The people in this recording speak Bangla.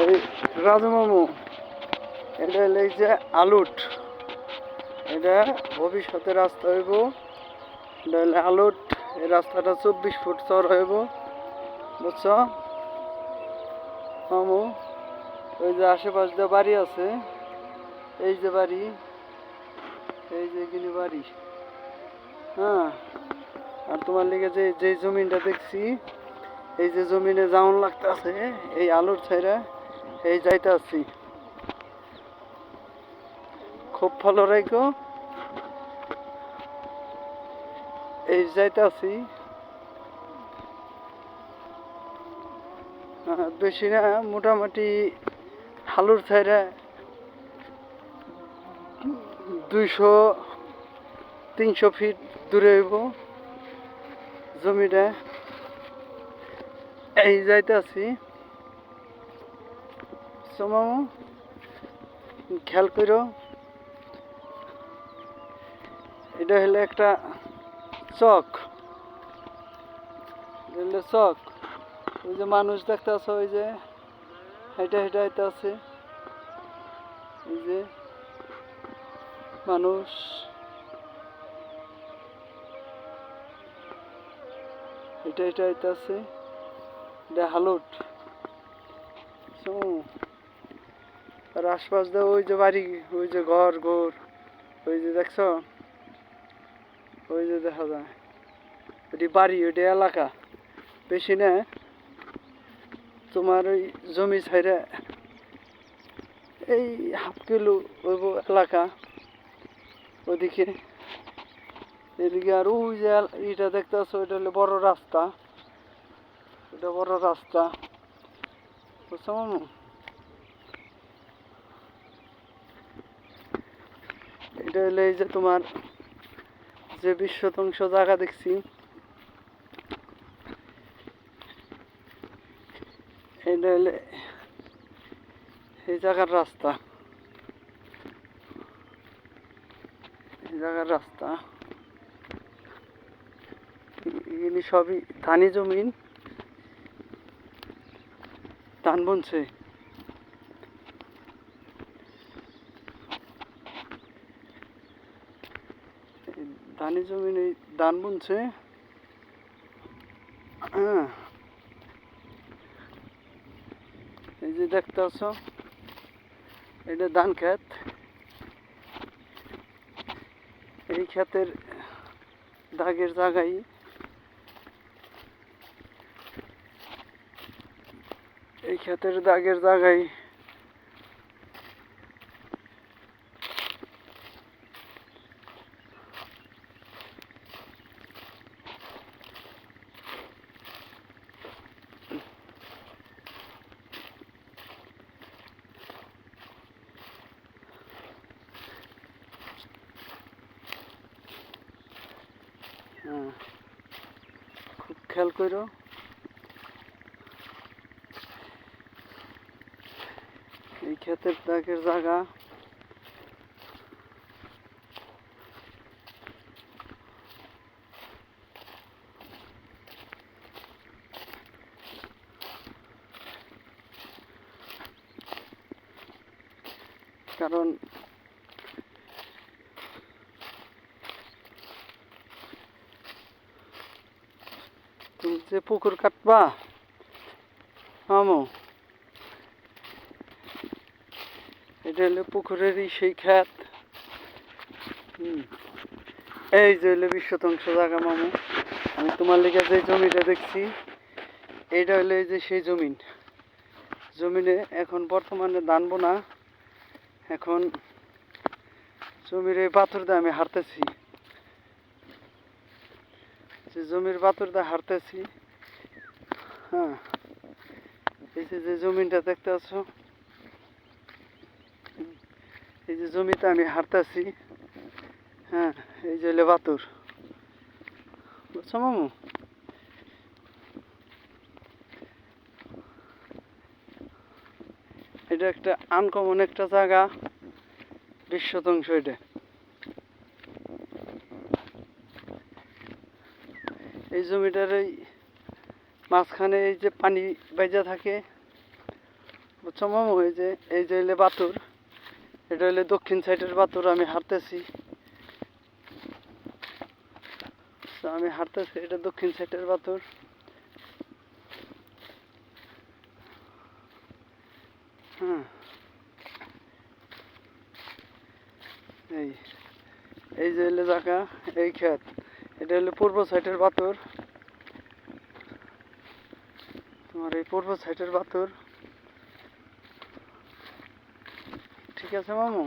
এই রাজু মামু, এটা হলো এই যে আলুট। এটা ভবিষ্যতে রাস্তা হইব। এটা হলো আলুট, এই রাস্তাটা চব্বিশ ফুট চর হইব। বুঝছ? মামু ওই যে আশেপাশ দিয়ে বাড়ি আছে, এই যে বাড়ি, এই যে এখানে বাড়ি হ্যাঁ? আর তোমার লেগে যে যে জমিনটা দেখছি, এই যে জমিনে জাউন লাগতেছে, এই আলুর ছাইরা এই যাইতে আছি। খুব ভালো রাখো এই যাইতে আছি। আহ, বেশি না মোটামুটি হালুর ছাইরা দুইশো তিনশো ফিট দূরে হইব জমিটা। এই যাইতে মামু খেয়াল করো। এটা হলো একটা চক। হলো চক। ওই যে মানুষ দেখতে আছে, ওই যে হেঁটে হেঁটে হেঁটে আছে। এই যে মানুষ। এটা এটা এটা আছে। এটা হালুট। আর আশপাশ দিয়ে ওই যে বাড়ি, ওই যে ঘর ঘর, ওই যে দেখছ? ওই যে দেখা যায়। ওটি বাড়ি ওটি এলাকা। বেশি না, তোমার ওই জমি ছাইরে এই হাফ কিলো ওই এলাকা। ওদিকে, এদিকে আর ওই যে এটা ইটা দেখতে আছো ওইটা হলো বড় রাস্তা। এটা বড় রাস্তা। বুঝছ মামু? এটা হলো এই যে তোমার যে বিশ শতাংশ জায়গা দেখছি। এটা হলে এই জায়গার রাস্তা। এই জায়গার রাস্তা। এগুলি সবই ধানি জমিন ধান বুনছে এই ধানি জমিন ধান বুনছে এই যে দেখতে আছো, এটা ধান ক্ষেত। এই ক্ষেতের দাগের জায়গায় এই ক্ষেতের দাগের জায়গায় হ্যাঁ খুব খেয়াল করো। এই ক্ষেতের দাগের জায়গা। কারণ যে পুকুর কাটবা? আমো এটা হলো পুকুরেরই সেই হুম। এই যে হলো বিশ শতাংশ জায়গা, মামু। আমি তোমার লিগে যে জমিটা দেখছি এইটা হলো এই যে সেই জমিন। জমিনে এখন বর্তমানে ধান বোনা। এখন জমির এই পাথর দিয়ে আমি হারতেছি যে জমির পাথর দিয়ে হারতেছি হ্যাঁ। এই যে জমিনটা দেখতে আছো? এই যে জমিতে আমি হারতাছি হ্যাঁ এই যে হলো বুঝছ মামু? এটা একটা আনকমন একটা জায়গা। বিশ শতাংশ এটা। এই জমিটার এই মাঝখানে এই যে পানি বাইজা থাকে বুঝছ মামু এই যে এই যে হইলে বাতুর, এটা হইলে দক্ষিণ সাইডের বাতুর, আমি হাঁটতেছি। আমি হাঁটতেছি, এটা দক্ষিণ সাইডের বাতুর। হ্যাঁ। এই এই যে হইলে জায়গা, এই ক্ষেত, এটা হলো পূর্ব সাইডের বাতুর। তোমার এই পূর্ব সাইডের বাতুর। ঠিক আছে মামু?